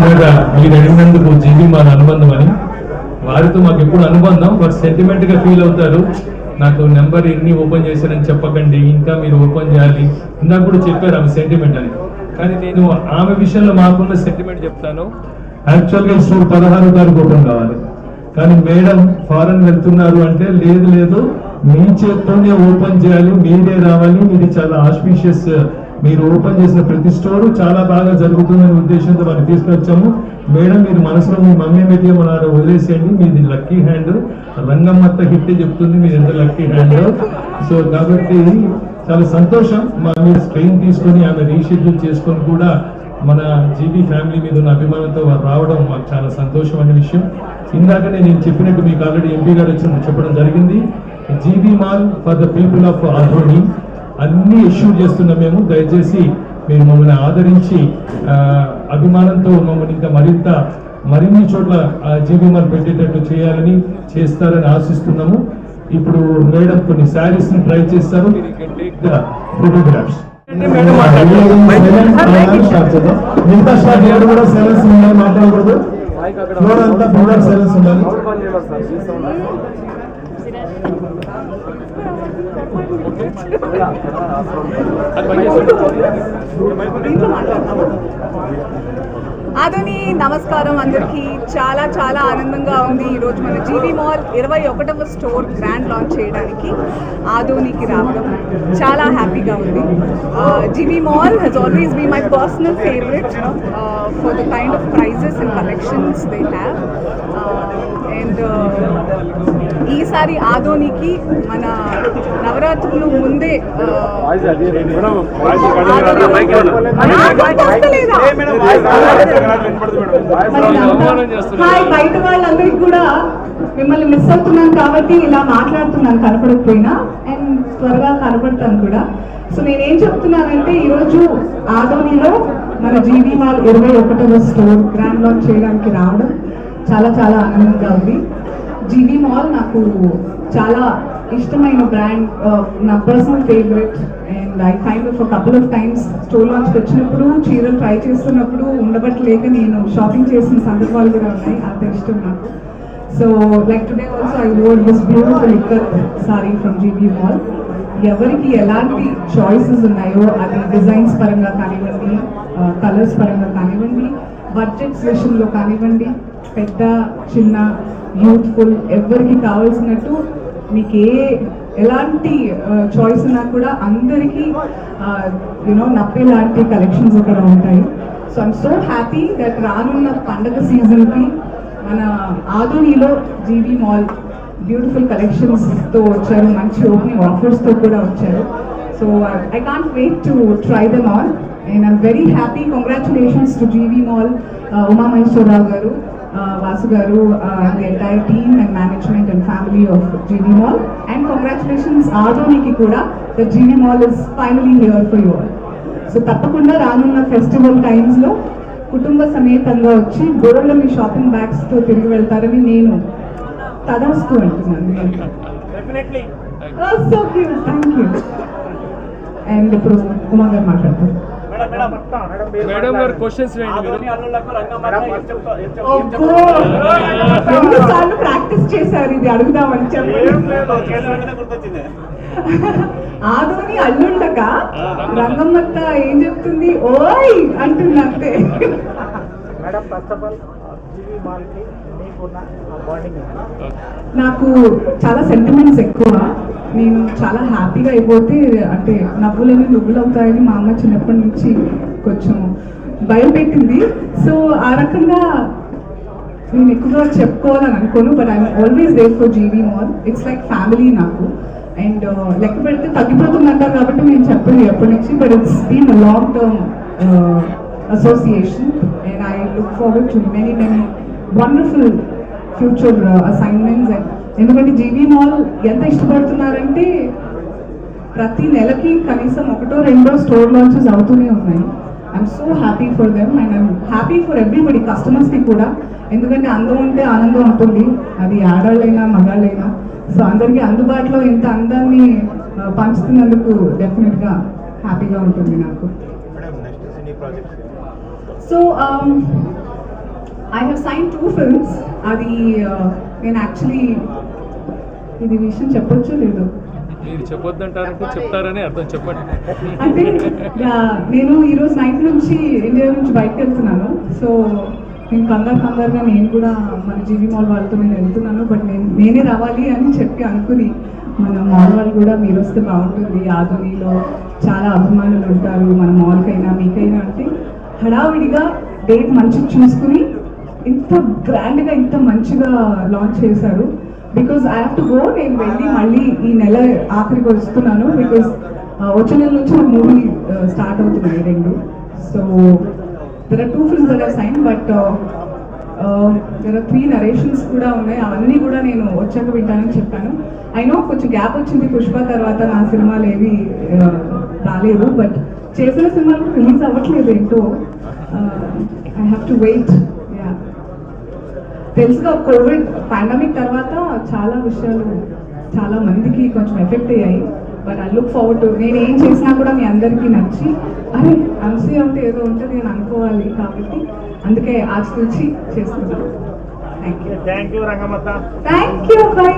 మీరు అడిగినందుకు జీవి మన అనుబంధం అని. వారితో మాకు ఎప్పుడు అనుబంధం వారు సెంటిమెంట్గా ఫీల్ అవుతారు. నాకు నెంబర్ ఎన్ని ఓపెన్ చేశారని చెప్పకండి ఇంకా మీరు ఓపెన్ చేయాలి. ఇందాక కూడా చెప్పారు ఆమె సెంటిమెంట్ అని. కానీ నేను ఆమె విషయంలో మాకున్న సెంటిమెంట్ చెప్తాను. యాక్చువల్గా సో పదహారు తారీఖు ఓపెన్ కావాలి. కానీ మేడం ఫారెన్ వెళ్తున్నారు అంటే లేదు లేదు. మీ చేత్తోనే ఓపెన్ చేయాలి మీరే రావాలి. ఇది చాలా ఆస్పిషియస్ మీరు ఓపెన్ చేసిన ప్రతి స్టోర్ చాలా బాగా జరుగుతుందనే ఉద్దేశంతో మనం తీసుకొచ్చాము. మేడం మీరు మనసులో మీ మమ్మీ మీద మన వదిలేసేయండి. మీది లక్కీ హ్యాండ్. రంగమ్మత్త హిట్ చెప్తుంది మీరు ఎంత లక్కీ హ్యాండ్? సో కాబట్టి చాలా సంతోషం. మా మీరు స్ట్రెయిన్ తీసుకొని ఆమె రీషెడ్యూల్ చేసుకొని కూడా మన జీబీ ఫ్యామిలీ మీద ఉన్న అభిమానంతో వారు రావడం మాకు చాలా సంతోషం అనే విషయం. ఇందాకనే నేను చెప్పినట్టు మీకు ఆల్రెడీ ఎంపీ గారు వచ్చి చెప్పడం జరిగింది. GB mall for the people of Adoni అన్ని ఇష్యూ చేస్తున్నాం మేము. దయచేసి మీరు మమ్మల్ని ఆదరించి అభిమానంతో మమ్మల్ని ఇంకా మరింత మరిన్ని చోట్ల జీబీ మాల్ పెట్టేటట్టు చేయాలని చేస్తారని ఆశిస్తున్నాము. ఇప్పుడు మేడం కొన్ని శారీస్ని ట్రై చేస్తారు. ఫోటోగ్రాఫ్స్ మిగతా కూడా మాట్లాడకూడదు. ఫ్లోర్ అంతా ఫ్లోర్ సెలెన్స్ ఉండాలి అదని నమస్కారం అందరికీ. చాలా చాలా ఆనందంగా ఉంది. ఈరోజు మన జీబీ మాల్ ఇరవై ఒకటవ స్టోర్ గ్రాండ్ లాంచ్ చేయడానికి ఆధోనికి రావడం చాలా హ్యాపీగా ఉంది. GB mall has always be my personal favourite for the kind of prices and collections they have and ఈసారి ఆదోనికి మన నవరాత్రులు ముందే బయట వాళ్ళందరికీ కూడా మిమ్మల్ని మిస్ అవుతున్నాను కాబట్టి ఇలా మాట్లాడుతున్నాను కనపడకపోయినా అండ్ త్వరగా కనపడతాను కూడా. సో నేనేం చెప్తున్నానంటే ఈరోజు ఆదోనిలో మన జీవీ మాల్ ఇరవై ఒకటవ స్టోర్ గ్రాండ్ లాంచ్ చేయడానికి రావడం చాలా చాలా ఆనందంగా ఉంది. జీవీ మాల్ నాకు చాలా ఇష్టమైన బ్రాండ్ నా personal favourite and I kind of couple of times store లాంచ్కి వచ్చినప్పుడు చీరలు ట్రై చేస్తున్నప్పుడు ఉండబట్టలేక నేను షాపింగ్ చేసిన సందర్భాలు కూడా ఉన్నాయి. అంత ఇష్టం నాకు. So like today also I wore this beautiful liquor sari from GB mall ఎవరికి ఎలాంటి చాయిసెస్ ఉన్నాయో అది డిజైన్స్ పరంగా కానివ్వండి కలర్స్ పరంగా కానివ్వండి బడ్జెట్ విషయంలో కానివ్వండి పెద్ద చిన్న యూత్ఫుల్ ఎవరికి కావాల్సినట్టు మీకు ఏ ఎలాంటి చాయిస్ ఉన్నా కూడా అందరికీ యూనో నప్పి లాంటి కలెక్షన్స్ ఇక్కడ ఉంటాయి. So I'm so happy that రానున్న పండగ సీజన్కి మన ఆధునిలో జీబీ మాల్ బ్యూటిఫుల్ కలెక్షన్స్తో వచ్చారు మంచి ఓపెనింగ్ ఆఫర్స్తో కూడా వచ్చారు. So I can't wait to try them all and I'm very happy congratulations to GV mall Uma Maheswararao garu uh, Vasu Garu uh, and the entire team and management and family of GV Mall. And congratulations Adoniki Kuda that GV Mall is finally here for you all. So తప్పకుండా రానున్న festival టైమ్స్లో కుటుంబ సమేతంగా వచ్చి గోల్డ్ని shopping బ్యాగ్స్తో తిరిగి వెళ్తారని నేను తదాస్తూ అంటున్నాను so cute thank you and ఇప్పుడు ఉమా గారు మాట్లాడతారు మేడం గారు క్వశ్చన్స్! రెండు సార్లు ప్రాక్టీస్ చేశారు ఇది అడుగుదామని చెప్పండి ఆదోని అల్లుండక రంగమ్మత్త ఏం చెప్తుంది? ఓయ్! అంటుంది అంతే. మేడం ఫస్ట్ ఆఫ్ ఆల్ నాకు చాలా సెంటిమెంట్స్ ఎక్కువ. నేను చాలా హ్యాపీగా అయిపోతే అంటే నవ్వులని నువ్వులు అవుతాయని మా అమ్మ చిన్నప్పటి నుంచి కొంచెం భయం పెట్టింది. సో ఆ రకంగా నేను ఎక్కువగా చెప్పుకోవాలని అనుకోను but I'm always there for GV mall it's like family నాకు. అండ్ uh, లెక్క పెడితే తగ్గిపోతుందంటారు కాబట్టి నేను చెప్పను ఎప్పటి నుంచి but it's been long term association and I look forward to many many wonderful future assignments and ఎందుకంటే జీవీ మాల్ ఎంత ఇష్టపడుతున్నారంటే ప్రతి నెలకి కనీసం ఒకటో రెండో స్టోర్ లాంచెస్ అవుతూనే ఉన్నాయి. I'm so happy for them and I'm happy for everybody కస్టమర్స్కి కూడా. ఎందుకంటే అందం ఉంటే ఆనందం ఉంటుంది అది ఆడాళ్ళైనా మగాళ్ళైనా. సో అందరికీ అందుబాటులో ఇంత అందాన్ని పంచుతున్నందుకు డెఫినెట్గా హ్యాపీగా ఉంటుంది నాకు. So I have sign two films అది నేను యాక్చువల్లీ ఇది విషయం చెప్పొచ్చు లేదు? మీరు చెప్పొద్దంటారంటే చెప్తారని అర్థం చెప్పండి. అంటే నేను ఈరోజు నైట్ నుంచి ఇండియా నుంచి బయటకు వెళ్తున్నాను. సో నేను కంగారు కంగారుగా నేను కూడా మన జీవీ మాల్ వాళ్ళతో నేను వెళ్తున్నాను. బట్ నేను నేనే రావాలి అని చెప్పి అనుకుని మన మాల్ వాళ్ళు కూడా మీరు వస్తే బాగుంటుంది. ఆధునిలో చాలా అభిమానులు ఉంటారు. మన మాల్కైనా మీకైనా అంటే హడావిడిగా డేట్ మంచిగా చూసుకుని ఇంత గ్రాండ్గా ఇంత మంచిగా లాంచ్ చేశారు. Because I have to go నేను వెళ్ళి మళ్ళీ ఈ నెల ఆఖరికి వస్తున్నాను బికాజ్ uh, వచ్చే నెల నుంచి మూవీ స్టార్ట్ అవుతున్నాయి రెండు. So there are two films that are sign but there are three narrations కూడా ఉన్నాయి. అవన్నీ కూడా నేను వచ్చాక వింటానని చెప్పాను. అయినో కొంచెం గ్యాప్ వచ్చింది పుష్ప తర్వాత నా సినిమాలు ఏవి uh, రాలేదు బట్ చేసిన సినిమాలు రిలీజ్ అవ్వట్లేదు ఏంటో ఐ హ్యావ్ టు వెయిట్ తెలుసుగా కోవిడ్ పాండమిక్ తర్వాత చాలా విషయాలు చాలా మందికి కొంచెం ఎఫెక్ట్ అయ్యాయి. But I look forward to నేను ఏం చేసినా కూడా మీ అందరికీ నచ్చి అరే అనసూయ అంటే ఏదో ఉంటుంది నేను అనుకోవాలి కాబట్టి అందుకే ఆశ నుంచి చేస్తున్నాను. Thank you thank you Rangamatta. Thank you bye